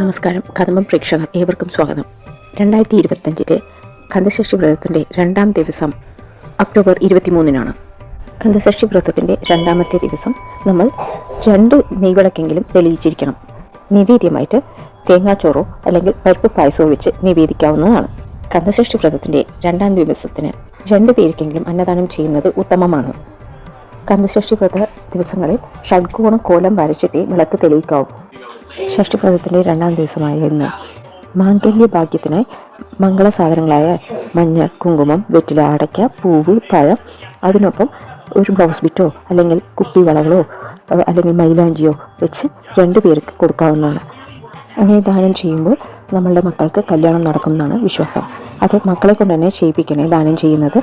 നമസ്കാരം. കദമ്പം പ്രേക്ഷകർ ഏവർക്കും സ്വാഗതം. രണ്ടായിരത്തി ഇരുപത്തഞ്ചിലെ കന്ദശഷ്ടി വ്രതത്തിന്റെ രണ്ടാം ദിവസം ഒക്ടോബർ ഇരുപത്തിമൂന്നിനാണ്. കന്ദശഷ്ടി വ്രതത്തിന്റെ രണ്ടാമത്തെ ദിവസം നമ്മൾ രണ്ട് നെയ്വിളക്കെങ്കിലും തെളിയിച്ചിരിക്കണം. നിവേദ്യമായിട്ട് തേങ്ങാച്ചോറോ അല്ലെങ്കിൽ പരിപ്പ് പായസമോ വെച്ച് നിവേദിക്കാവുന്നതാണ്. കന്ദശഷ്ടി വ്രതത്തിന്റെ രണ്ടാം ദിവസത്തിന് രണ്ട് പേർക്കെങ്കിലും അന്നദാനം ചെയ്യുന്നത് ഉത്തമമാണ്. കന്ദശഷ്ടി വ്രത ദിവസങ്ങളിൽ ഷഡ്കോണ കോലം വരച്ചിട്ട് വിളക്ക് തെളിയിക്കാവും. ഷഷ്ടിപ്രദത്തിന്റെ രണ്ടാം ദിവസമായ ഇന്ന് മാംഗല്യ ഭാഗ്യത്തിന് മംഗള സാധനങ്ങളായ മഞ്ഞൾ കുങ്കുമം വെറ്റില അടയ്ക്ക പൂവ് പഴം അതിനൊപ്പം ഒരു ബ്ലൗസ് ബിറ്റോ അല്ലെങ്കിൽ കുപ്പി വളകളോ അല്ലെങ്കിൽ മൈലാഞ്ചിയോ വെച്ച് രണ്ടു പേർക്ക് കൊടുക്കാവുന്നതാണ്. അങ്ങനെ ദാനം ചെയ്യുമ്പോൾ നമ്മളുടെ മക്കൾക്ക് കല്യാണം നടക്കുമെന്നാണ് വിശ്വാസം. അത് മക്കളെ കൊണ്ട് തന്നെ ചെയ്യിപ്പിക്കണേ ദാനം ചെയ്യുന്നത്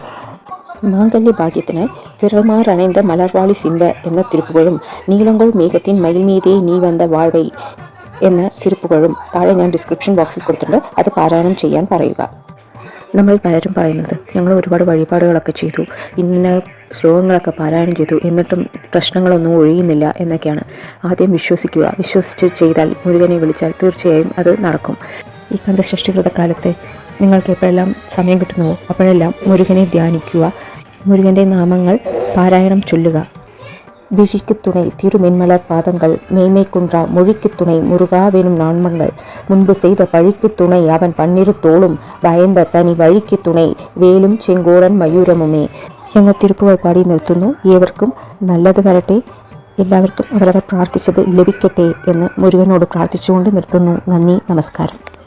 മാംഗല്യ ഭാഗ്യത്തിനായി மலர்வாளி മലർവാളി സിന്ത എന്ന തിരുപ്പുകളും നീളങ്കോൾ മേഘത്തിൻ മയിൽമീതേ നീ വന്ന വാഴവൈ എന്ന തിരുപ്പുകളും താഴെ ഞാൻ ഡിസ്ക്രിപ്ഷൻ ബോക്സിൽ കൊടുത്തിട്ടുണ്ട്. അത് പാരായണം ചെയ്യാൻ പറയുക. നമ്മൾ പലരും പറയുന്നത് ഞങ്ങൾ ഒരുപാട് വഴിപാടുകളൊക്കെ ചെയ്തു. ഇന്ന ശ്ലോകങ്ങളൊക്കെ പാരായണം ചെയ്തു. എന്നിട്ടും പ്രശ്നങ്ങളൊന്നും ഒഴിയുന്നില്ല എന്നൊക്കെയാണ്. ആദ്യം വിശ്വസിക്കുക. വിശ്വസിച്ച് ചെയ്താൽ മുരുകനെ വിളിച്ചാൽ തീർച്ചയായും അത് നടക്കും. ഈ കന്ധസൃഷ്ടികൃത കാലത്ത് നിങ്ങൾക്ക് എപ്പോഴെല്ലാം സമയം കിട്ടുന്നുവോ? അപ്പോഴെല്ലാം മുരുകനെ ധ്യാനിക്കുക. മുരുകന്റെ നാമങ്ങൾ പാരായണം ചൊല്ലുക. വിഴിക്ക് തുണൈ திருமென்மலர் പാദങ്ങൾ மேய்மை குன்றா மொழிக்கு துணை முருகாவெனும் நான்மங்கள் முன்பு செய்த പഴിക്ക് തുണൈ അവൻ பன்னிரு വയന്ത തനി വഴിക്ക് തുണൈ വേലും ചെങ്കോടൻ മയൂരമുമേ. എന്ന തിരുപ്പുകൾ പാടി നിർത്തുന്നു. ഏവർക്കും നല്ലത് വരട്ടെ. എല്ലാവർക്കും അവരവർ പ്രാർത്ഥിച്ചത് ലഭിക്കട്ടെ എന്ന് മുരുകനോട് പ്രാർത്ഥിച്ചുകൊണ്ട് നിർത്തുന്നു. നന്ദി നമസ്കാരം.